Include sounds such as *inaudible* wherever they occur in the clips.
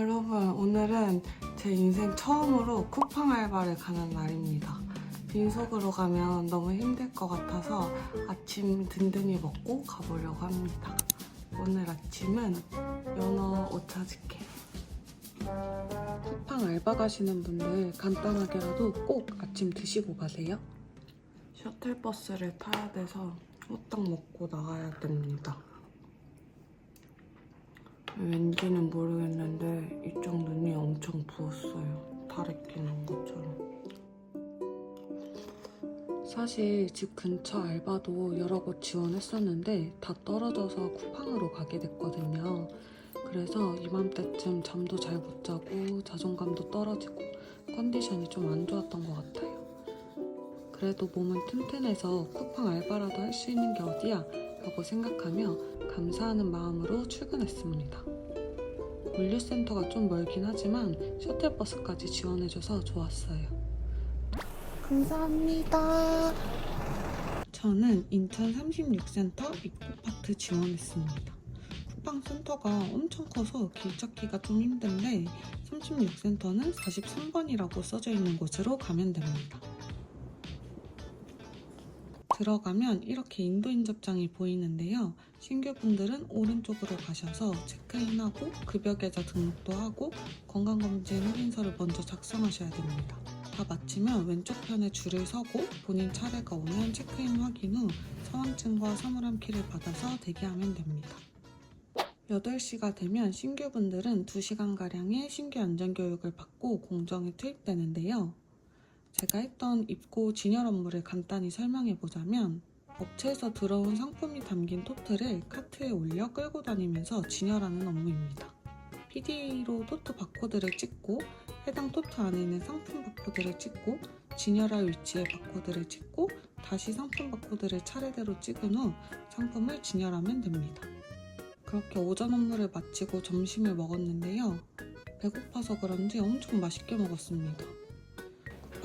여러분 오늘은 제 인생 처음으로 쿠팡 알바를 가는 날입니다. 빈속으로 가면 너무 힘들 것 같아서 아침 든든히 먹고 가보려고 합니다. 오늘 아침은 연어 오차즈케. 쿠팡 알바 가시는 분들 간단하게라도 꼭 아침 드시고 가세요. 셔틀버스를 타야 돼서 후딱 먹고 나가야 됩니다. 왠지는 모르겠는데 이쪽 눈이 엄청 부었어요. 달에 끼는 것처럼. 사실 집 근처 알바도 여러 곳 지원했었는데 다 떨어져서 쿠팡으로 가게 됐거든요. 그래서 이맘때쯤 잠도 잘 못 자고 자존감도 떨어지고 컨디션이 좀 안 좋았던 것 같아요. 그래도 몸은 튼튼해서 쿠팡 알바라도 할 수 있는 게 어디야? 라고 생각하며 감사하는 마음으로 출근했습니다. 물류센터가 좀 멀긴 하지만 셔틀버스까지 지원해줘서 좋았어요. 감사합니다. 저는 인천 36센터 입구파트 지원했습니다. 쿠팡 센터가 엄청 커서 길 찾기가 좀 힘든데 36센터는 43번이라고 써져 있는 곳으로 가면 됩니다. 들어가면 이렇게 인도인 접장이 보이는데요. 신규분들은 오른쪽으로 가셔서 체크인하고 급여 계좌 등록도 하고 건강검진 확인서를 먼저 작성하셔야 됩니다. 다 마치면 왼쪽 편에 줄을 서고 본인 차례가 오면 체크인 확인 후 서원증과 사물함 키를 받아서 대기하면 됩니다. 8시가 되면 신규분들은 2시간가량의 신규 안전교육을 받고 공정에 투입되는데요. 제가 했던 입고 진열 업무를 간단히 설명해 보자면 업체에서 들어온 상품이 담긴 토트를 카트에 올려 끌고 다니면서 진열하는 업무입니다. PD로 토트 바코드를 찍고 해당 토트 안에 있는 상품 바코드를 찍고 진열할 위치의 바코드를 찍고 다시 상품 바코드를 차례대로 찍은 후 상품을 진열하면 됩니다. 그렇게 오전 업무를 마치고 점심을 먹었는데요. 배고파서 그런지 엄청 맛있게 먹었습니다.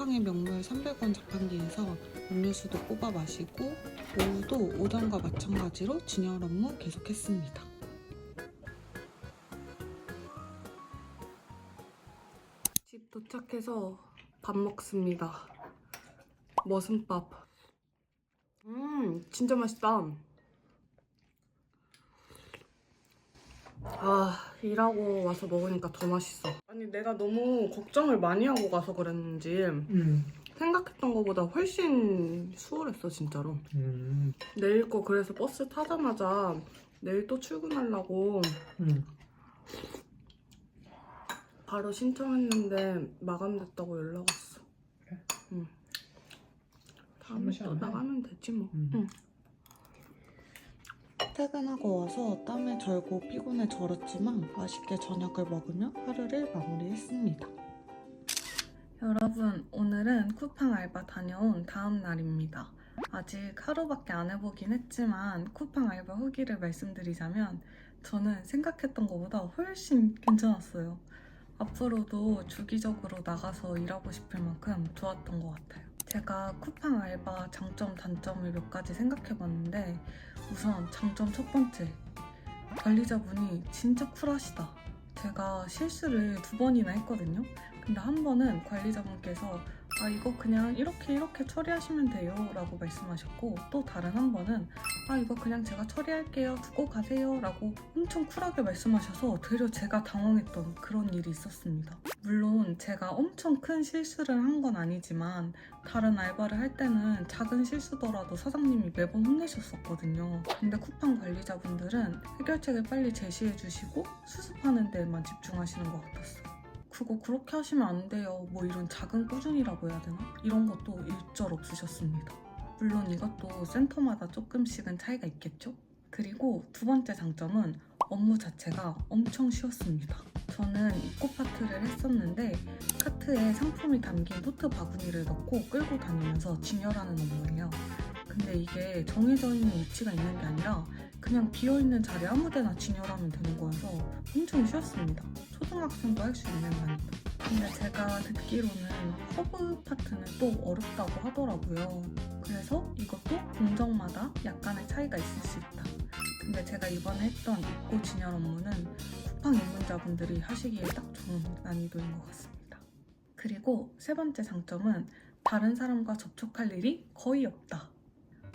쿠팡의 명물 300원 자판기에서 음료수도 뽑아 마시고 오후도 오전과 마찬가지로 진열 업무 계속했습니다. 집 도착해서 밥 먹습니다. 머슴밥. 음, 진짜 맛있다. 아, 일하고 와서 먹으니까 더 맛있어. 아니, 내가 너무 걱정을 많이 하고 가서 그랬는지 음. 생각했던 것보다 훨씬 수월했어, 진짜로. 음. 내일 거 그래서 버스 타자마자 내일 또 출근하려고 음. 바로 신청했는데 마감됐다고 연락 왔어. 그래? 응. 다음에 또? 나가면 되지 뭐. 음. 응. 퇴근하고 와서 땀에 절고 피곤해 절었지만 맛있게 저녁을 먹으며 하루를 마무리했습니다. 여러분, 오늘은 쿠팡 알바 다녀온 다음 날입니다. 아직 하루밖에 안 해보긴 했지만 쿠팡 알바 후기를 말씀드리자면 저는 생각했던 것보다 훨씬 괜찮았어요. 앞으로도 주기적으로 나가서 일하고 싶을 만큼 좋았던 것 같아요. 제가 쿠팡 알바 장점, 단점을 몇 가지 생각해봤는데 우선 장점 첫 번째 관리자분이 진짜 쿨하시다. 제가 실수를 두 번이나 했거든요. 근데 한 번은 관리자분께서 아 이거 그냥 이렇게 이렇게 처리하시면 돼요 라고 말씀하셨고 또 다른 한 번은 아 이거 그냥 제가 처리할게요. 두고 가세요. 라고 엄청 쿨하게 말씀하셔서 되려 제가 당황했던 그런 일이 있었습니다. 물론 제가 엄청 큰 실수를 한 건 아니지만 다른 알바를 할 때는 작은 실수더라도 사장님이 매번 혼내셨었거든요. 근데 쿠팡 관리자분들은 해결책을 빨리 제시해 주시고 수습하는 데에만 집중하시는 것 같았어요 그거 그렇게 하시면 안 돼요. 뭐 이런 작은 꾸준이라고 해야 되나? 이런 것도 일절 없으셨습니다. 물론 이것도 센터마다 조금씩은 차이가 있겠죠? 그리고 두 번째 장점은 업무 자체가 엄청 쉬웠습니다. 저는 입고 파트를 했었는데 카트에 상품이 담긴 토트 바구니를 넣고 끌고 다니면서 진열하는 업무예요. 근데 이게 정해져 있는 위치가 있는 게 아니라 그냥 비어있는 자리에 아무데나 진열하면 되는 거여서 엄청 쉬웠습니다. 초등학생도 할 수 있는 난이도. 근데 제가 듣기로는 허브 파트는 또 어렵다고 하더라고요. 그래서 이것도 공정마다 약간의 차이가 있을 수 있다. 근데 제가 이번에 했던 입고 진열 업무는 쿠팡 입문자분들이 하시기에 딱 좋은 난이도인 것 같습니다. 그리고 세 번째 장점은 다른 사람과 접촉할 일이 거의 없다.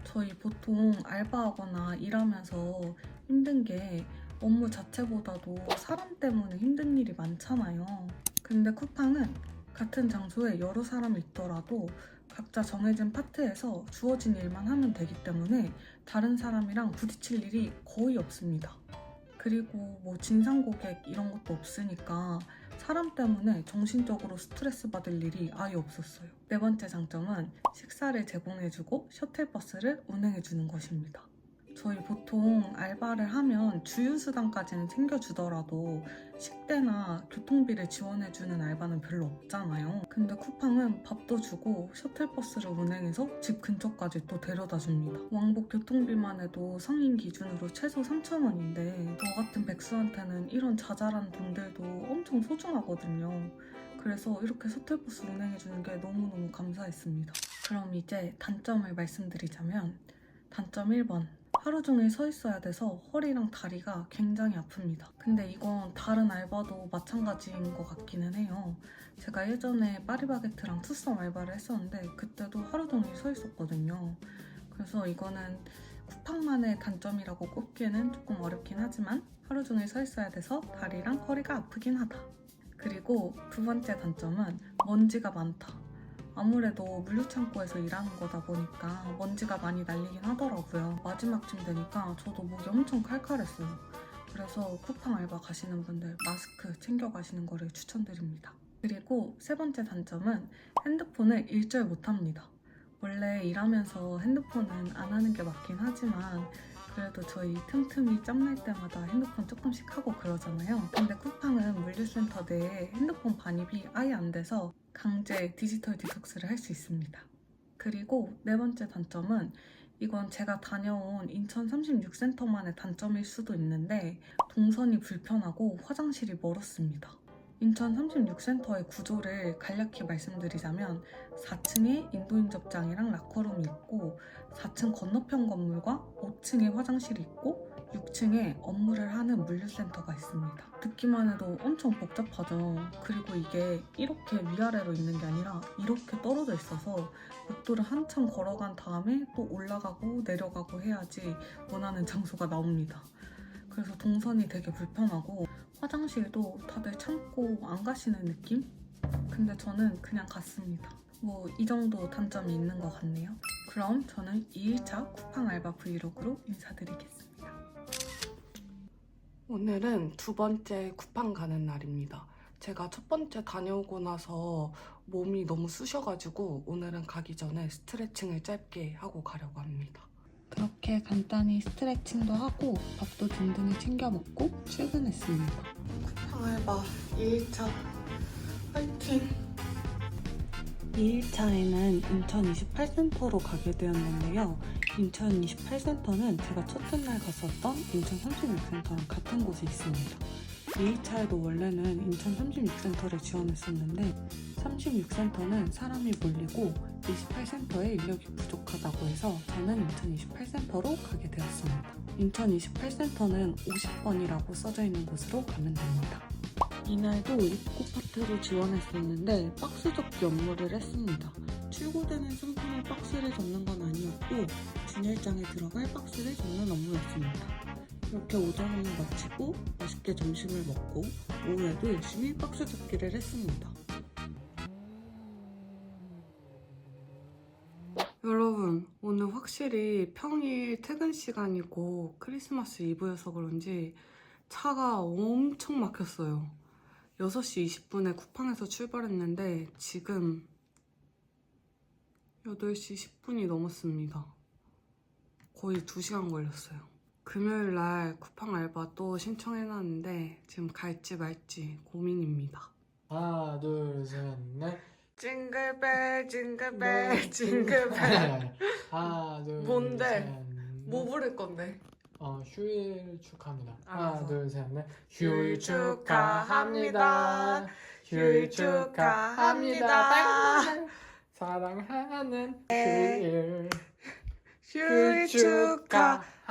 저희 보통 알바하거나 일하면서 힘든 게 업무 자체보다도 사람 때문에 힘든 일이 많잖아요. 근데 쿠팡은 같은 장소에 여러 사람이 있더라도 각자 정해진 파트에서 주어진 일만 하면 되기 때문에 다른 사람이랑 부딪힐 일이 거의 없습니다. 그리고 뭐 진상 고객 이런 것도 없으니까 사람 때문에 정신적으로 스트레스 받을 일이 아예 없었어요. 네 번째 장점은 식사를 제공해주고 셔틀버스를 운행해주는 것입니다. 저희 보통 알바를 하면 주유수당까지는 챙겨주더라도 식대나 교통비를 지원해주는 알바는 별로 없잖아요. 근데 쿠팡은 밥도 주고 셔틀버스를 운행해서 집 근처까지 또 데려다 줍니다. 왕복 교통비만 해도 성인 기준으로 최소 3,000원인데 저 같은 백수한테는 이런 자잘한 돈들도 엄청 소중하거든요. 그래서 이렇게 셔틀버스 운행해주는 게 너무너무 감사했습니다. 그럼 이제 단점을 말씀드리자면 단점 1번 하루 종일 서 있어야 돼서 허리랑 다리가 굉장히 아픕니다. 근데 이건 다른 알바도 마찬가지인 것 같기는 해요. 제가 예전에 파리바게트랑 투썸 알바를 했었는데 그때도 하루 종일 서 있었거든요. 그래서 이거는 쿠팡만의 단점이라고 꼽기에는 조금 어렵긴 하지만 하루 종일 서 있어야 돼서 다리랑 허리가 아프긴 하다. 그리고 두 번째 단점은 먼지가 많다. 아무래도 물류창고에서 일하는 거다 보니까 먼지가 많이 날리긴 하더라고요. 마지막쯤 되니까 저도 목이 엄청 칼칼했어요. 그래서 쿠팡 알바 가시는 분들 마스크 챙겨 가시는 거를 추천드립니다. 그리고 세 번째 단점은 핸드폰을 일절 못합니다. 원래 일하면서 핸드폰은 안 하는 게 맞긴 하지만 그래도 저희 틈틈이 짬날 때마다 핸드폰 조금씩 하고 그러잖아요. 근데 쿠팡은 물류센터 내에 핸드폰 반입이 아예 안 돼서 강제 디지털 디톡스를 할 수 있습니다. 그리고 네 번째 단점은 이건 제가 다녀온 인천 36센터만의 단점일 수도 있는데 동선이 불편하고 화장실이 멀었습니다. 인천 36센터의 구조를 간략히 말씀드리자면 4층에 인도인 접장이랑 라커룸이 있고 4층 건너편 건물과 5층에 화장실이 있고 6층에 업무를 하는 물류센터가 있습니다. 듣기만 해도 엄청 복잡하죠. 그리고 이게 이렇게 위아래로 있는 게 아니라 이렇게 떨어져 있어서 복도를 한참 걸어간 다음에 또 올라가고 내려가고 해야지 원하는 장소가 나옵니다. 그래서 동선이 되게 불편하고 화장실도 다들 참고 안 가시는 느낌? 근데 저는 그냥 갔습니다. 뭐 이 정도 단점이 있는 것 같네요. 그럼 저는 2일차 쿠팡 알바 브이로그로 인사드리겠습니다. 오늘은 두 번째 쿠팡 가는 날입니다. 제가 첫 번째 다녀오고 나서 몸이 너무 쑤셔가지고 오늘은 가기 전에 스트레칭을 짧게 하고 가려고 합니다. 그렇게 간단히 스트레칭도 하고 밥도 든든히 챙겨 먹고 출근했습니다. 쿠팡 알바 2일차 파이팅! 2일차에는 인천 28센터로 가게 되었는데요. 인천 28센터는 제가 첫째 날 갔었던 인천 36센터랑 같은 곳에 있습니다. 2일차에도 원래는 인천 36센터를 지원했었는데 36센터는 사람이 몰리고 28센터에 인력이 부족하다고 해서 저는 인천 28센터로 가게 되었습니다. 인천 28센터는 50번이라고 써져 있는 곳으로 가면 됩니다. 이날도 입고 파트로 지원했었는데 박스 접기 업무를 했습니다. 출고되는 상품의 박스를 접는 건 아니었고 진열장에 들어갈 박스를 접는 업무였습니다. 이렇게 오전을 마치고 맛있게 점심을 먹고 오후에도 열심히 박스 접기를 했습니다. 여러분, 오늘 확실히 평일 퇴근 시간이고 크리스마스 이브여서 그런지 차가 엄청 막혔어요. 6시 20분에 쿠팡에서 출발했는데 지금 8시 10분이 넘었습니다. 거의 2시간 걸렸어요. 금요일 날 쿠팡 알바 또 신청해놨는데 지금 갈지 말지 고민입니다. 하나 둘 셋 넷 징글벨 징글벨 징글벨 *laughs* 하나 둘 뭔데? 셋, 넷. 뭐 부를 건데? 어 휴일 축하합니다 알았어. 하나 둘 셋 넷 휴일 축하합니다. 휴일 축하합니다 축하합니다. 사랑하는 네. 휴일 생일 축하합니다.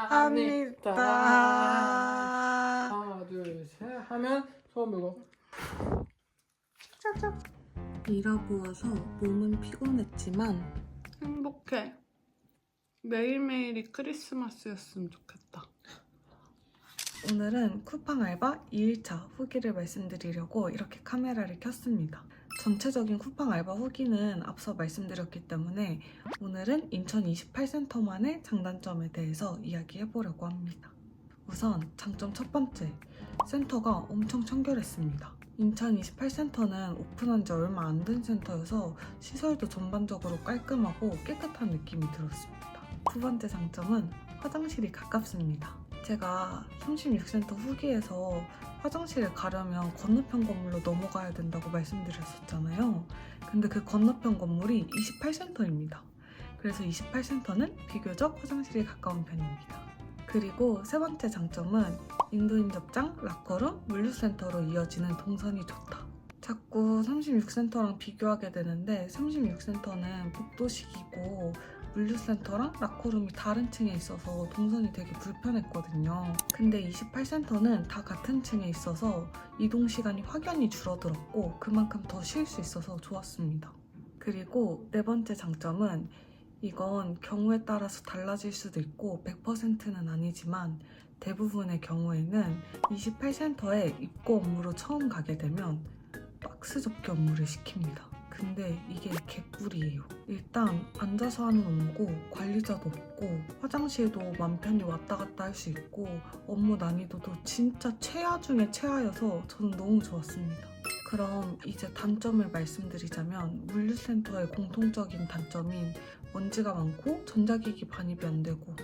하나 둘 셋 하면 소원 빌고 일하고 와서 몸은 피곤했지만 행복해. 매일매일이 크리스마스였으면 좋겠다. 오늘은 쿠팡 알바 2일차 후기를 말씀드리려고 이렇게 카메라를 켰습니다. 전체적인 쿠팡 알바 후기는 앞서 말씀드렸기 때문에 오늘은 인천 28센터만의 장단점에 대해서 이야기해보려고 합니다. 우선 장점 첫 번째, 센터가 엄청 청결했습니다. 인천 28센터는 오픈한 지 얼마 안 된 센터여서 시설도 전반적으로 깔끔하고 깨끗한 느낌이 들었습니다. 두 번째 장점은 화장실이 가깝습니다. 제가 36센터 후기에서 화장실에 가려면 건너편 건물로 넘어가야 된다고 말씀드렸었잖아요. 근데 그 건너편 건물이 28센터입니다. 그래서 28센터는 비교적 화장실이 가까운 편입니다. 그리고 세 번째 장점은 인도인 접장, 락커룸, 물류센터로 이어지는 동선이 좋다. 자꾸 36센터랑 비교하게 되는데 36센터는 복도식이고 물류센터랑 락커룸이 다른 층에 있어서 동선이 되게 불편했거든요. 근데 28센터는 다 같은 층에 있어서 이동 시간이 확연히 줄어들었고 그만큼 더 쉴 수 있어서 좋았습니다. 그리고 네 번째 장점은 이건 경우에 따라서 달라질 수도 있고 100%는 아니지만 대부분의 경우에는 28센터에 입고 업무로 처음 가게 되면 박스 접기 업무를 시킵니다. 근데 이게 개꿀이에요. 일단 앉아서 하는 업무고 관리자도 없고 화장실도 맘 편히 왔다 갔다 할 수 있고 업무 난이도도 진짜 최하 중에 최하여서 저는 너무 좋았습니다. 그럼 이제 단점을 말씀드리자면 물류센터의 공통적인 단점인 먼지가 많고 전자기기 반입이 안 되고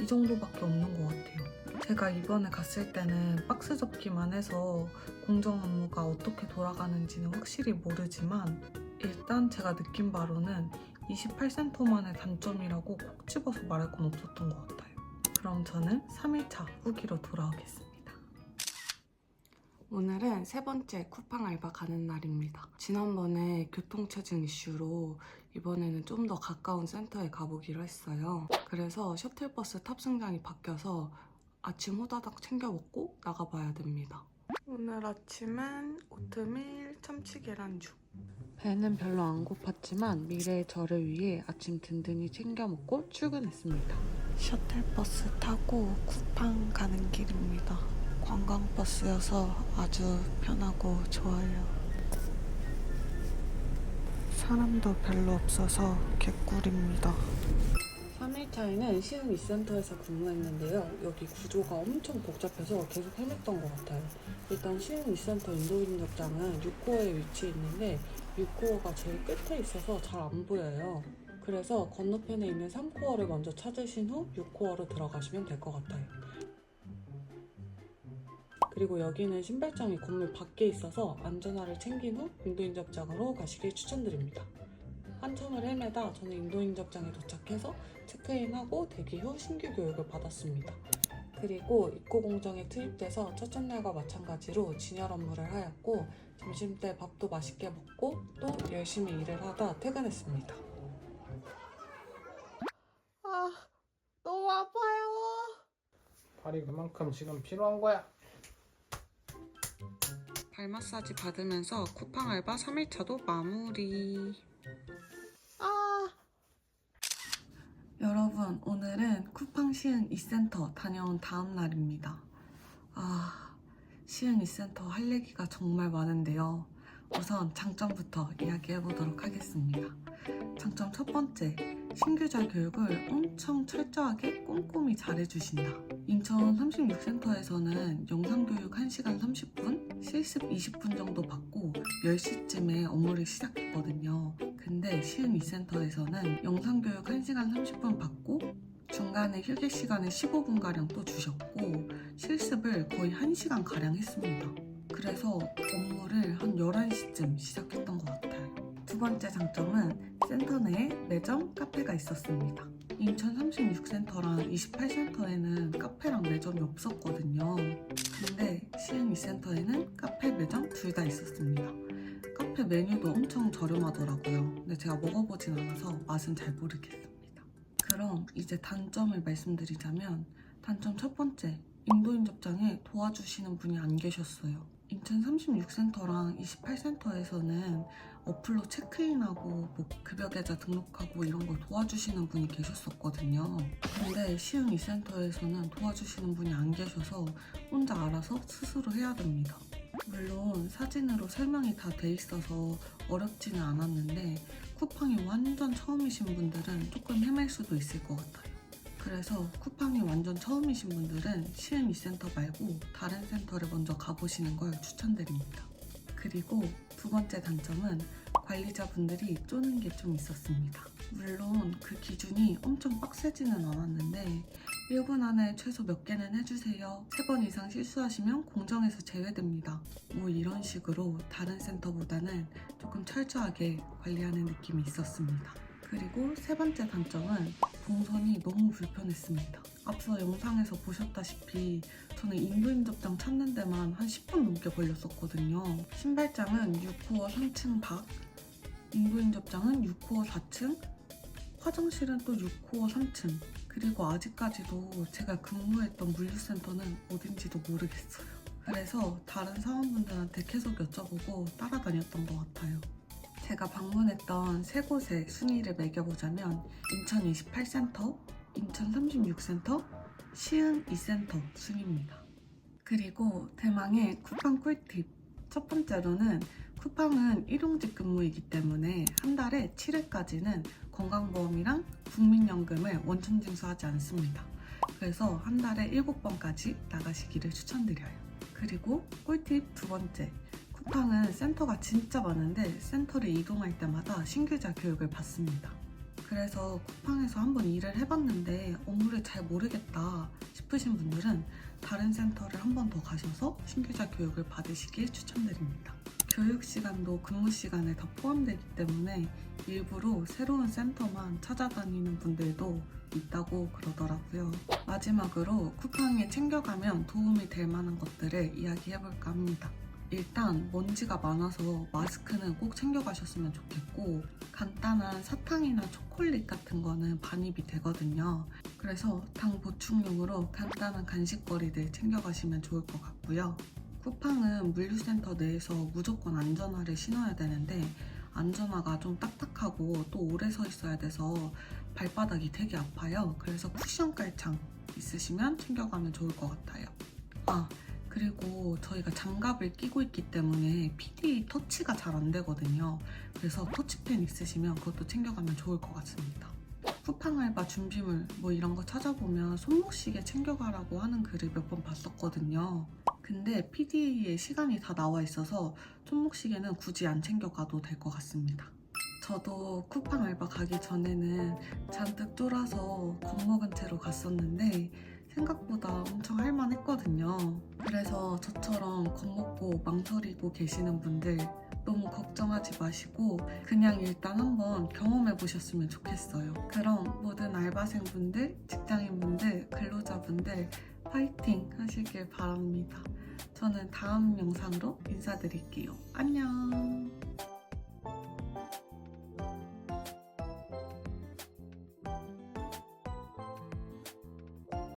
이 정도밖에 없는 것 같아요. 제가 이번에 갔을 때는 박스 접기만 해서 공정 업무가 어떻게 돌아가는지는 확실히 모르지만 일단 제가 느낀 바로는 28센터만의 단점이라고 콕 집어서 말할 건 없었던 것 같아요. 그럼 저는 3일차 후기로 돌아오겠습니다. 오늘은 세 번째 쿠팡 알바 가는 날입니다. 지난번에 교통체증 이슈로 이번에는 좀 더 가까운 센터에 가보기로 했어요. 그래서 셔틀버스 탑승장이 바뀌어서 아침 호다닥 챙겨 먹고 나가봐야 됩니다. 오늘 아침은 오트밀 참치 계란죽. 배는 별로 안 고팠지만 미래의 저를 위해 아침 든든히 챙겨 먹고 출근했습니다. 셔틀버스 타고 쿠팡 가는 길입니다. 관광버스여서 아주 편하고 좋아요. 사람도 별로 없어서 개꿀입니다. 3일차에는 시흥 이센터에서 근무했는데요. 여기 구조가 엄청 복잡해서 계속 헤맸던 것 같아요. 일단 시흥 이센터 인도인 역장은 6호에 위치해 있는데 6코어가 제일 끝에 있어서 잘 안 보여요. 그래서 건너편에 있는 3코어를 먼저 찾으신 후 6코어로 들어가시면 될 것 같아요. 그리고 여기는 신발장이 건물 밖에 있어서 안전화를 챙긴 후 인도인 접장으로 가시길 추천드립니다. 한참을 헤매다 저는 인도인 접장에 도착해서 체크인하고 대기 후 신규 교육을 받았습니다. 그리고 입고 공정에 투입돼서 첫 첫날과 마찬가지로 진열 업무를 하였고 점심 때 밥도 맛있게 먹고 또 열심히 일을 하다 퇴근했습니다. 아, 너무 아파요. 발이 그만큼 지금 필요한 거야 발 마사지 받으면서 쿠팡 알바 3일차도 마무리. 아. 여러분, 오늘은 쿠팡 시흥 이센터 다녀온 다음 날입니다. 아, 시흥 이센터 할 얘기가 정말 많은데요. 우선 장점부터 이야기해 보도록 하겠습니다. 장점 첫 번째, 신규자 교육을 엄청 철저하게 꼼꼼히 잘해주신다. 인천 36센터에서는 영상교육 1시간 30분, 실습 20분 정도 받고 10시쯤에 업무를 시작했거든요. 근데 시흥 2센터에서는 영상교육 1시간 30분 받고 중간에 휴게 시간을 15분가량 또 주셨고 실습을 거의 1시간가량 했습니다. 그래서 업무를 한 11시쯤 시작했던 것 같아요. 두 번째 장점은 센터 내에 매점, 카페가 있었습니다. 인천 36센터랑 28센터에는 카페랑 매점이 없었거든요. 근데 시흥 2센터에는 카페, 매점 둘 다 있었습니다. 카페 메뉴도 엄청 저렴하더라고요. 근데 제가 먹어보진 않아서 맛은 잘 모르겠습니다. 그럼 이제 단점을 말씀드리자면 단점 첫 번째, 인도인 접장에 도와주시는 분이 안 계셨어요. 인천 36센터랑 28센터에서는 어플로 체크인하고 뭐 급여 계좌 등록하고 이런 걸 도와주시는 분이 계셨었거든요. 근데 시흥 2센터에서는 도와주시는 분이 안 계셔서 혼자 알아서 스스로 해야 됩니다. 물론 사진으로 설명이 다 돼 있어서 어렵지는 않았는데 쿠팡이 완전 처음이신 분들은 조금 헤맬 수도 있을 것 같아요. 그래서 쿠팡이 완전 처음이신 분들은 시흥 2센터 말고 다른 센터를 먼저 가보시는 걸 추천드립니다. 그리고 두 번째 단점은 관리자분들이 쪼는 게 좀 있었습니다. 물론 그 기준이 엄청 빡세지는 않았는데 1분 안에 최소 몇 개는 해주세요. 3번 이상 실수하시면 공정에서 제외됩니다. 뭐 이런 식으로 다른 센터보다는 조금 철저하게 관리하는 느낌이 있었습니다. 그리고 세 번째 단점은 동선이 너무 불편했습니다. 앞서 영상에서 보셨다시피 저는 인도인 접장 찾는 데만 한 10분 넘게 걸렸었거든요. 신발장은 6호어 3층 밖, 인도인 접장은 6호어 4층, 화장실은 또 6호어 3층. 그리고 아직까지도 제가 근무했던 물류센터는 어딘지도 모르겠어요. 그래서 다른 사원분들한테 계속 여쭤보고 따라다녔던 것 같아요. 제가 방문했던 세 곳의 순위를 매겨보자면 인천 28센터, 인천 36센터, 시흥 2센터 순입니다. 그리고 대망의 쿠팡 꿀팁. 첫 번째로는 쿠팡은 일용직 근무이기 때문에 한 달에 7회까지는 건강보험이랑 국민연금을 원천 징수하지 않습니다. 그래서 한 달에 7번까지 나가시기를 추천드려요. 그리고 꿀팁 두 번째. 쿠팡은 센터가 진짜 많은데 센터를 이동할 때마다 신규자 교육을 받습니다. 그래서 쿠팡에서 한번 일을 해봤는데 업무를 잘 모르겠다 싶으신 분들은 다른 센터를 한 번 더 가셔서 신규자 교육을 받으시길 추천드립니다. 교육 시간도 근무 시간에 다 포함되기 때문에 일부러 새로운 센터만 찾아다니는 분들도 있다고 그러더라고요. 마지막으로 쿠팡에 챙겨가면 도움이 될 만한 것들을 이야기해볼까 합니다. 일단 먼지가 많아서 마스크는 꼭 챙겨가셨으면 좋겠고 간단한 사탕이나 초콜릿 같은 거는 반입이 되거든요. 그래서 당 보충용으로 간단한 간식거리들 챙겨가시면 좋을 것 같고요. 쿠팡은 물류센터 내에서 무조건 안전화를 신어야 되는데 안전화가 좀 딱딱하고 또 오래 서 있어야 돼서 발바닥이 되게 아파요. 그래서 쿠션 깔창 있으시면 챙겨가면 좋을 것 같아요. 아, 그리고 저희가 장갑을 끼고 있기 때문에 PD 터치가 잘 안 되거든요. 그래서 터치펜 있으시면 그것도 챙겨가면 좋을 것 같습니다. 쿠팡 알바 준비물 뭐 이런 거 찾아보면 손목시계 챙겨가라고 하는 글을 몇 번 봤었거든요. 근데 PD의 시간이 다 나와 있어서 손목시계는 굳이 안 챙겨가도 될 것 같습니다. 저도 쿠팡 알바 가기 전에는 잔뜩 쫄아서 겁먹은 채로 갔었는데 생각보다 엄청 할만했거든요. 그래서 저처럼 겁먹고 망설이고 계시는 분들 너무 걱정하지 마시고 그냥 일단 한번 경험해 보셨으면 좋겠어요. 그럼 모든 알바생분들, 직장인분들, 근로자분들 파이팅 하시길 바랍니다. 저는 다음 영상으로 인사드릴게요. 안녕!